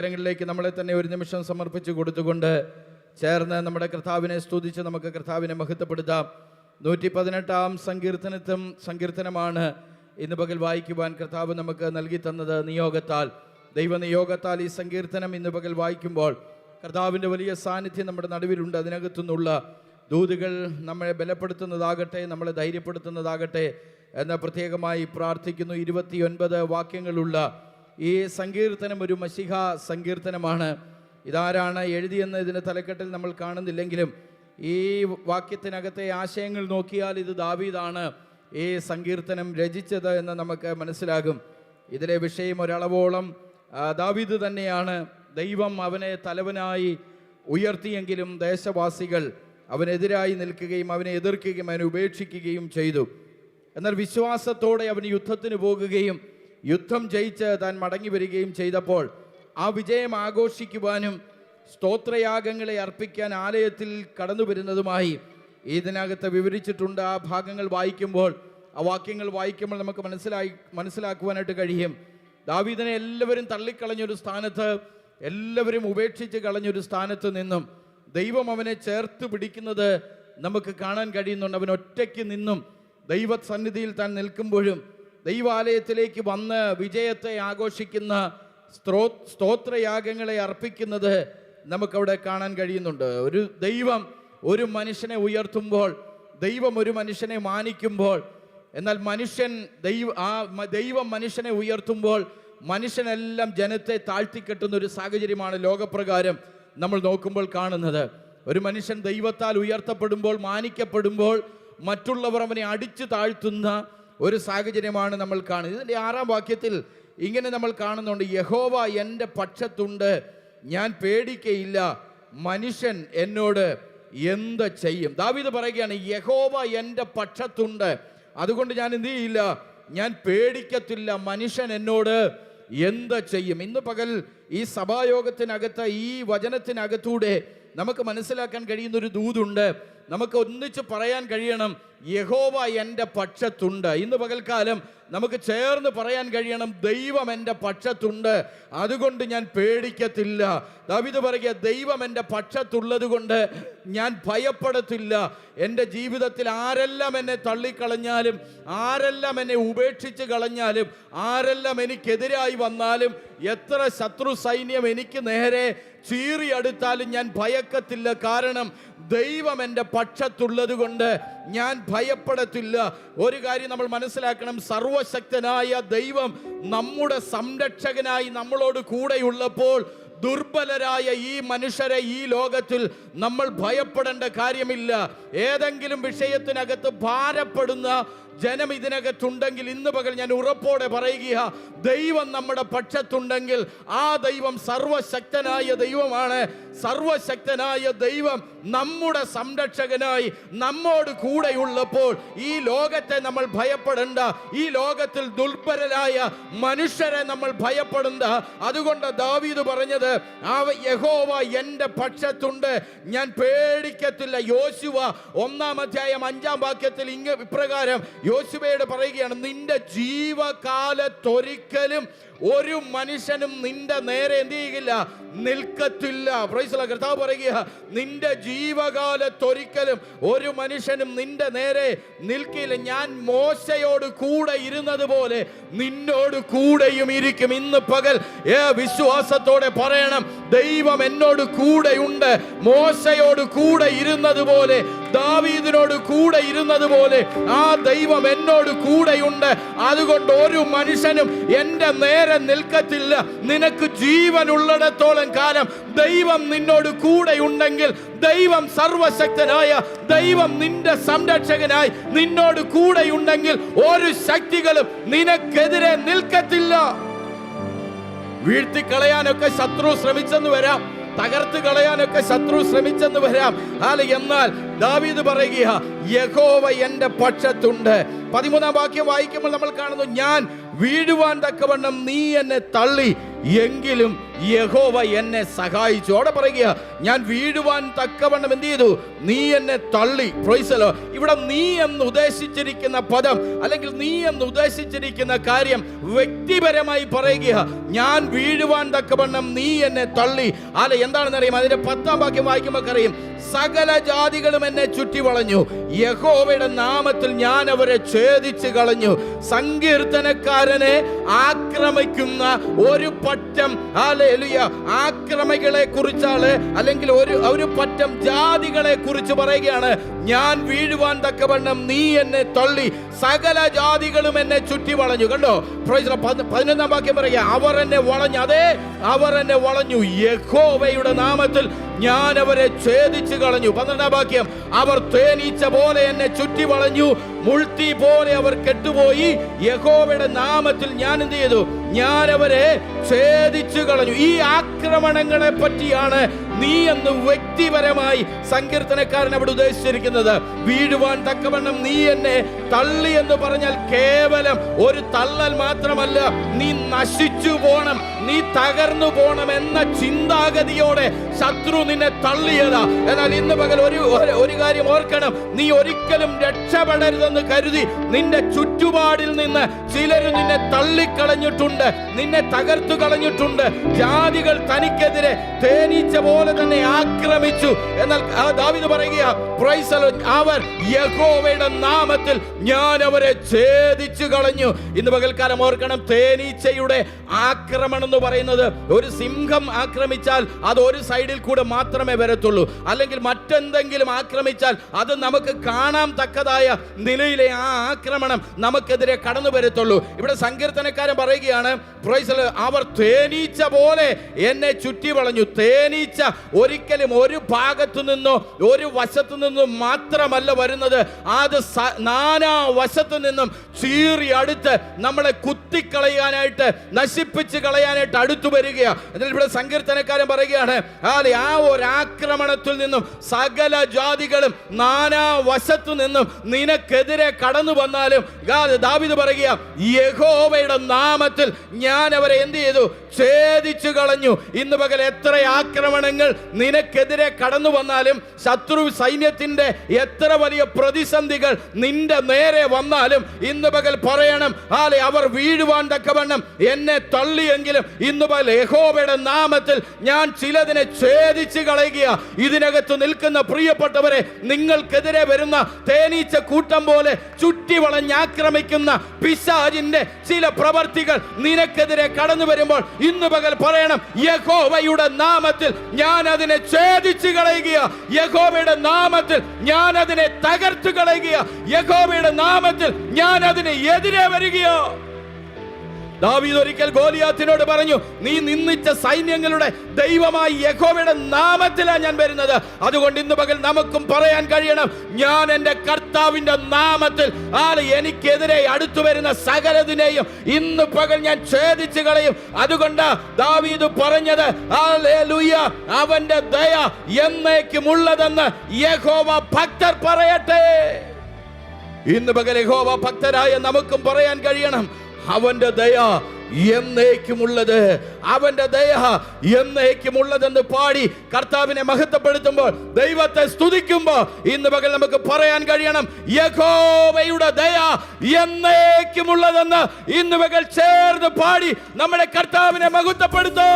കരങ്ങളിലേക്ക് നമ്മളെ തന്നെ ഒരു നിമിഷം സമർപ്പിച്ചു കൊടുത്തുകൊണ്ട് ചേർന്ന് നമ്മുടെ കർത്താവിനെ സ്തുതിച്ച് നമുക്ക് കർത്താവിനെ മഹത്വപ്പെടുത്താം. നൂറ്റി പതിനെട്ടാം സങ്കീർത്തനത്തും സങ്കീർത്തനമാണ് ഇന്ന് പകൽ വായിക്കുവാൻ കർത്താവ് നമുക്ക് നൽകി തന്നത് നിയോഗത്താൽ. ദൈവനിയോഗത്താൽ ഈ സങ്കീർത്തനം ഇന്ന് പകൽ വായിക്കുമ്പോൾ കർത്താവിന്റെ വലിയ സാന്നിധ്യം നമ്മുടെ നടുവിലുണ്ട്. അതിനകത്തുനിന്നുള്ള ദൂതുകൾ നമ്മളെ ബലപ്പെടുത്തുന്നതാകട്ടെ നമ്മളെ ധൈര്യപ്പെടുത്തുന്നതാകട്ടെ എന്ന് പ്രത്യേകമായി പ്രാർത്ഥിക്കുന്നു. ഇരുപത്തിയൊൻപത് വാക്യങ്ങളുള്ള ഈ സങ്കീർത്തനം ഒരു മഷിഹ സങ്കീർത്തനമാണ്. ഇതാരാണ് എഴുതിയെന്ന് ഇതിന്റെ തലക്കെട്ടിൽ നമ്മൾ കാണുന്നില്ലെങ്കിലും ഈ വാക്യത്തിനകത്തെ ആശയങ്ങൾ നോക്കിയാൽ ഇത് ദാവീദാണ് ഈ സങ്കീർത്തനം രചിച്ചത് എന്ന് നമുക്ക് മനസ്സിലാകും. ഇതിലെ വിഷയം ഒരളവോളം ദാവീദ് തന്നെയാണ്. ദൈവം അവനെ തലവനായി ഉയർത്തിയെങ്കിലും ദേശവാസികൾ അവനെതിരായി നിൽക്കുകയും അവനെ എതിർക്കുകയും അവനെ ഉപേക്ഷിക്കുകയും ചെയ്തു. എന്നാൽ വിശ്വാസത്തോടെ അവന് യുദ്ധത്തിന് പോകുകയും യുദ്ധം ജയിച്ച് താൻ മടങ്ങി വരികയും ചെയ്തപ്പോൾ ആ വിജയം ആഘോഷിക്കുവാനും സ്തോത്രയാഗങ്ങളെ അർപ്പിക്കാൻ ആലയത്തിൽ കടന്നു വരുന്നതുമായി ഇതിനകത്ത് വിവരിച്ചിട്ടുണ്ട്. ആ ഭാഗങ്ങൾ വായിക്കുമ്പോൾ ആ വാക്യങ്ങൾ വായിക്കുമ്പോൾ നമുക്ക് മനസ്സിലായി മനസ്സിലാക്കുവാനായിട്ട് കഴിയും. ദാവീദിനെ എല്ലാവരും തള്ളിക്കളഞ്ഞൊരു സ്ഥാനത്ത് എല്ലാവരും ഉപേക്ഷിച്ച് കളഞ്ഞൊരു സ്ഥാനത്ത് നിന്നും ദൈവം അവനെ ചേർത്ത് പിടിക്കുന്നത് നമുക്ക് കാണാൻ കഴിയുന്നുണ്ട്. അവൻ ഒറ്റയ്ക്ക് നിന്നും ദൈവസന്നിധിയിൽ താൻ നിൽക്കുമ്പോഴും ദൈവാലയത്തിലേക്ക് വന്ന് വിജയത്തെ ആഘോഷിക്കുന്ന സ്ത്രോ സ്തോത്രയാഗങ്ങളെ അർപ്പിക്കുന്നത് നമുക്കവിടെ കാണാൻ കഴിയുന്നുണ്ട്. ഒരു ദൈവം ഒരു മനുഷ്യനെ ഉയർത്തുമ്പോൾ ദൈവം ഒരു മനുഷ്യനെ മാനിക്കുമ്പോൾ എന്നാൽ മനുഷ്യൻ ദൈവ ആ ദൈവം മനുഷ്യനെ ഉയർത്തുമ്പോൾ മനുഷ്യനെല്ലാം ജനത്തെ താഴ്ത്തിക്കെട്ടുന്ന ഒരു സാഹചര്യമാണ് ലോകപ്രകാരം നമ്മൾ നോക്കുമ്പോൾ കാണുന്നത്. ഒരു മനുഷ്യൻ ദൈവത്താൽ ഉയർത്തപ്പെടുമ്പോൾ മാനിക്കപ്പെടുമ്പോൾ മറ്റുള്ളവർ അവനെ അടിച്ചു താഴ്ത്തുന്ന ഒരു സാഹചര്യമാണ് നമ്മൾ കാണുന്നത്. ഇതിന്റെ ആറാം വാക്യത്തിൽ ഇങ്ങനെ നമ്മൾ കാണുന്നുണ്ട് യഹോവ എന്റെ പക്ഷത്തുണ്ട് ഞാൻ പേടിക്കയില്ല മനുഷ്യൻ എന്നോട് എന്ത് ചെയ്യും? ദാവിത് പറയുകയാണ് യഹോവ എന്റെ പക്ഷത്തുണ്ട് അതുകൊണ്ട് ഞാൻ എന്ത് ചെയ്യില്ല ഞാൻ പേടിക്കത്തില്ല മനുഷ്യൻ എന്നോട് എന്ത് ചെയ്യും? ഇന്ന് പകൽ ഈ സഭായോഗത്തിനകത്ത് ഈ വചനത്തിനകത്തൂടെ നമുക്ക് മനസ്സിലാക്കാൻ കഴിയുന്ന ഒരു ദൂതുണ്ട്. നമുക്ക് ഒന്നിച്ച് പറയാൻ കഴിയണം യഹോവ എന്റെ പക്ഷത്തുണ്ട്. ഇന്ന് പകൽക്കാലം നമുക്ക് ചേർന്ന് പറയാൻ കഴിയണം ദൈവം എന്റെ പക്ഷത്തുണ്ട്. അതുകൊണ്ട് ഞാൻ പേടിക്കത്തില്ല. ദവിത് പറയുക ദൈവം എന്റെ പക്ഷത്തുള്ളത് കൊണ്ട് ഞാൻ ഭയപ്പെടത്തില്ല. എന്റെ ജീവിതത്തിൽ ആരെല്ലാം എന്നെ തള്ളിക്കളഞ്ഞാലും ആരെല്ലാം എന്നെ ഉപേക്ഷിച്ച് കളഞ്ഞാലും ആരെല്ലാം എനിക്കെതിരായി വന്നാലും എത്ര ശത്രു സൈന്യം എനിക്ക് നേരെ ചീറിയടുത്താലും ഞാൻ ഭയക്കത്തില്ല. കാരണം ദൈവം എന്റെ പക്ഷത്തുള്ളത് കൊണ്ട് ഞാൻ ഭയപ്പെടത്തില്ല. ഒരു കാര്യം നമ്മൾ മനസ്സിലാക്കണം. സർവശക്തനായ ദൈവം നമ്മുടെ സംരക്ഷകനായി നമ്മളോട് കൂടെയുള്ളപ്പോൾ ദുർബലരായ ഈ മനുഷ്യരെ ഈ ലോകത്തിൽ നമ്മൾ ഭയപ്പെടേണ്ട കാര്യമില്ല. ഏതെങ്കിലും വിഷയത്തിനകത്ത് ഭാരപ്പെടുന്ന ജനം ഇതിനകത്തുണ്ടെങ്കിൽ ഇന്ന് പകൽ ഞാൻ ഉറപ്പോടെ പറയുക ദൈവം നമ്മുടെ പക്ഷത്തുണ്ടെങ്കിൽ ആ ദൈവം സർവശക്തനായ ദൈവമാണ്. സർവശക്തനായ ദൈവം നമ്മുടെ സംരക്ഷകനായി നമ്മോട് കൂടെയുള്ളപ്പോൾ ഈ ലോകത്തെ നമ്മൾ ഭയപ്പെടേണ്ട ഈ ലോകത്തിൽ ദുർബലരായ മനുഷ്യരെ നമ്മൾ ഭയപ്പെടേണ്ട. അതുകൊണ്ട് ദാവീദ് പറഞ്ഞത് ആ യഹോവ എന്റെ പക്ഷത്തുണ്ട് ഞാൻ പേടിക്കത്തില്ല. യോശുവ ഒന്നാം അധ്യായം അഞ്ചാം വാക്യത്തിൽ ഇങ്ങ ഇപ്രകാരം യോശുവയോട് പറയുകയാണ് നിന്റെ ജീവകാലത്തൊരിക്കലും ഒരു മനുഷ്യനും നിന്റെ നേരെ എന്ത് ചെയ്യില്ല? നിൽക്കത്തില്ല. പ്രൈസ്ല. കർത്താവ് പറയുക നിന്റെ ജീവകാലത്തൊരിക്കലും ഒരു മനുഷ്യനും നിന്റെ നേരെ നിൽക്കില്ല ഞാൻ മോശയോട് കൂടെ ഇരുന്നത് പോലെ നിന്നോട് കൂടെയും ഇരിക്കും. ഇന്ന് പകൽ ഏ വിശ്വാസത്തോടെ പറയണം ദൈവം എന്നോട് കൂടെയുണ്ട്. മോശയോട് കൂടെ ഇരുന്നത് പോലെ ദാവീദിനോട് കൂടെ ഇരുന്നത് പോലെ ആ ദൈവം എന്നോട് കൂടെയുണ്ട്. അതുകൊണ്ട് ഒരു മനുഷ്യനും എന്റെ നേരെ നിൽക്കത്തില്ല. നിനക്ക് ജീവനുള്ളിടത്തോളം കാലം ദൈവം നിന്നോട് കൂടെയുണ്ടെങ്കിൽ ദൈവം സർവശക്തനായ ദൈവം നിന്റെ സംരക്ഷകനായി നിന്നോട് കൂടെയുണ്ടെങ്കിൽ ഒരു ശക്തികളും നിനക്കെതിരെ നിൽക്കത്തില്ല. വീഴ്ത്തിക്കളയാനൊക്കെ ശത്രു ശ്രമിച്ചെന്ന് വരാം. തകർത്ത് കളയാനൊക്കെ ശത്രു ശ്രമിച്ചെന്ന് വരാം. അല്ല എന്നാൽ ദാവീദ് പറയുക യഹോവ എന്റെ പക്ഷത്തുണ്ട്. പതിമൂന്നാം വാക്യം വായിക്കുമ്പോൾ നമ്മൾ കാണുന്നു ഞാൻ വീഴുവാൻ തക്കവണ്ണം നീ എന്നെ തള്ളി എങ്കിലും യഹോവ എന്നെ സഹായിച്ചു. അവിടെ പറയുക ഞാൻ വീഴുവാൻ തക്കവണ്ണം എന്ത് ചെയ്തു? നീ എന്നെ തള്ളി. പ്രൊയ്സലോ ഇവിടെ നീ എന്ന് ഉദ്ദേശിച്ചിരിക്കുന്ന പദം അല്ലെങ്കിൽ നീ എന്ന് ഉദ്ദേശിച്ചിരിക്കുന്ന കാര്യം വ്യക്തിപരമായി പറയുക ഞാൻ വീഴുവാൻ തക്കവണ്ണം നീ എന്നെ തള്ളി. അല്ല എന്താണെന്ന് അറിയാം അതിന്റെ പത്താം വാക്യം വായിക്കുമ്പോൾ അറിയും സകല ജാതികളും എന്നെ ചുറ്റി വളഞ്ഞു യഹോവയുടെ നാമത്തിൽ ഞാൻ അവരെ ഛേദിച്ചു കളഞ്ഞു. സങ്കീർത്തനക്കാരനെ ആക്രമിക്കുന്ന ഒരു പറ്റം ആക്രമികളെ കുറിച്ചാണ് അല്ലെങ്കിൽ ഒരു ഒരു പറ്റം ജാതികളെ കുറിച്ച് പറയുകയാണ്. ഞാൻ വീഴുവാൻ തക്കവണ്ണം നീ എന്നെ തള്ളി. സകല ജാതികളും എന്നെ ചുറ്റി വളഞ്ഞു കണ്ടോ പതിനൊന്നാം വാക്യം പറയുക. അവർ എന്നെ വളഞ്ഞു. അതെ അവർ എന്നെ വളഞ്ഞു. യഹോവയുടെ നാമത്തിൽ ഞാൻ അവരെ ഛേദിച്ചു കളഞ്ഞു. പന്ത്രണ്ടാം വാക്യം അവർ തേനീച്ച പോലെ എന്നെ ചുറ്റി വളഞ്ഞു. മുൾത്തി പോലെ അവർ കെട്ടുപോയി. യഹോവയുടെ നാമത്തിൽ ഞാൻ എന്ത് ചെയ്തു? ഞാൻ അവരെ ഛേദിച്ചു കളഞ്ഞു. ഈ ആക്രമണങ്ങളെ പറ്റിയാണ് നീ എന്ന് വ്യക്തിപരമായി സങ്കീർത്തനക്കാരൻ അവിടെ ഉദ്ദേശിച്ചിരിക്കുന്നത്. വീഴുവാൻ തക്കവണ്ണം നീ എന്നെ തള്ളി എന്ന് പറഞ്ഞാൽ കേവലം ഒരു തള്ളൽ മാത്രമല്ല. നീ നശിച്ചു പോണം. നീ തകർന്നു പോണം എന്ന ചിന്താഗതിയോടെ ശത്രു നിന്നെ തള്ളിയതാ. എന്നാൽ ഇന്ന് പകൽ ഒരു ഒരു- കാര്യം ഓർക്കണം. നീ ഒരിക്കലും രക്ഷപ്പെടരുതെന്ന് കരുതി നിന്റെ ചുറ്റുപാടിൽ നിന്ന് ചിലർ നിന്നെ തള്ളിക്കളഞ്ഞിട്ടുണ്ട് നിന്നെ തകർത്തു കളഞ്ഞിട്ടുണ്ട്. ജാതികൾ തനിക്കെതിരെ തേനീച്ച പോലെ തന്നെ ആക്രമിച്ചു. എന്നാൽ ദാവീദ് പറയുക. അവർ യഹോവയുടെ നാമത്തിൽ ഞാൻ അവരെ ഛേദിച്ചു കളഞ്ഞു. ഇന്ന് പകൽക്കാലം ഓർക്കണം തേനീച്ചയുടെ ആക്രമണം എന്ന് പറയുന്നത് ഒരു സിംഹം ആക്രമിച്ചാൽ അത് ഒരു സൈഡിൽ കൂടെ മാത്രമേ വരത്തുള്ളൂ. അല്ലെങ്കിൽ മറ്റെന്തെങ്കിലും ആക്രമിച്ചാൽ അത് നമുക്ക് കാണാൻ തക്കതായ നിലയിലെ ആ ആക്രമണം നമുക്കെതിരെ കടന്നു വരത്തുള്ളൂ. ഇവിടെ സങ്കീർത്തനക്കാരൻ പറയുകയാണ് "Praise അവർ തേനീച്ച പോലെ എന്നെ ചുറ്റി വളഞ്ഞു. തേനീച്ച ഒരിക്കലും ഒരു ഭാഗത്തു നിന്നോ ഒരു വശത്തു നിന്നും മാത്രമല്ല വരുന്നത്. അത് നാനാ വശത്തു നിന്നും ചീറി അടുത്ത് നമ്മളെ കുത്തിക്കളയാനായിട്ട് നശിപ്പിച്ച് കളയാനായിട്ട് അടുത്തു വരികയാണ് എന്നാൽ ഇവിടെ സങ്കീർത്തനക്കാരൻ പറയുകയാണ് ആ ഒരു ആക്രമണത്തിൽ നിന്നും സകല ജാതികളും നാനാ വശത്തു നിന്നും നിനക്കെതിരെ കടന്നു വന്നാലും ദാവീദ് പറയുക യഹോവയുടെ നാമത്തിൽ ഞാൻ അവരെ എന്ത് ചെയ്തു? ഛേദിച്ചു കളഞ്ഞു. ഇന്ന് പകൽ എത്ര ആക്രമണങ്ങൾ നിനക്കെതിരെ കടന്നു വന്നാലും ശത്രു സൈന്യത്തിന്റെ എത്ര വലിയ പ്രതിസന്ധികൾ നിന്റെ നേരെ വന്നാലും ഇന്ന് പകൽ പറയണം ആലെ അവർ വീഴുവാൻ തക്കവണ്ണം എന്നെ തള്ളിയെങ്കിലും ഇന്ന് പകൽ യഹോവയുടെ നാമത്തിൽ ഞാൻ ചിലതിനെ ഛേദിച്ചു കളയുക ഇതിനകത്ത് നിൽക്കുന്ന പ്രിയപ്പെട്ടവരെ നിങ്ങൾക്കെതിരെ വരുന്ന തേനീച്ച കൂട്ടം പോലെ ചുറ്റി വളഞ്ഞാക്രമിക്കുന്ന പിശാജിന്റെ ചില പ്രവർത്തികൾ നിനക്കെതിരെ കടന്നു വരുമ്പോൾ ഇന്ന് പകൽ പറയണം യഹോവയുടെ നാമത്തിൽ ഞാൻ അതിനെ ഛേദിച്ചു കളയുക യഹോവയുടെ നാമത്തിൽ ഞാൻ അതിനെ തകർത്തു കളയുക യഹോവയുടെ നാമത്തിൽ ഞാൻ അതിനെ എതിരെ വരികയോ. ദാവീദ് ഒരിക്കൽ ഗോലിയാത്തിനോട് പറഞ്ഞു നീ നിന്നിച്ച സൈന്യങ്ങളുടെ ദൈവമായി യഹോവയുടെ നാമത്തിലാണ് ഞാൻ വരുന്നത്. അതുകൊണ്ട് ഇന്ന് പകൽ നമുക്കും പറയാൻ കഴിയണം ഞാൻ എന്റെ കർത്താവിന്റെ നാമത്തിൽ ആ എനിക്കെതിരെ അടുത്തു വരുന്ന സകലതിനെയും ഇന്ന് പകൽ ഞാൻ ഛേദിച്ചു കളയും. അതുകൊണ്ട് ദാവീദ് പറഞ്ഞത് അവന്റെ ദയ എന്നേക്കുമുള്ളതെന്ന് യഹോവ ഭക്തർ പറയട്ടെ. ഇന്ന് പകൽ യഹോവ ഭക്തരായ നമുക്കും പറയാൻ കഴിയണം അവന്റെ ദയ എന്നേക്കുമുള്ളത്. അവന്റെ ദയ എന്നേക്കുമുള്ളതെന്ന് പാടി കർത്താവിനെ മഹത്വപ്പെടുത്തുമ്പോൾ ദൈവത്തെ സ്തുതിക്കുമ്പോൾ ഇന്ന് പകൽ നമുക്ക് പറയാൻ കഴിയണം യഹോവയുടെ ദയ എന്നേക്കുമുള്ളതെന്ന് ഇന്ന് പകൽ ചേർന്ന് പാടി നമ്മുടെ കർത്താവിനെ മഹത്വപ്പെടുത്തോ.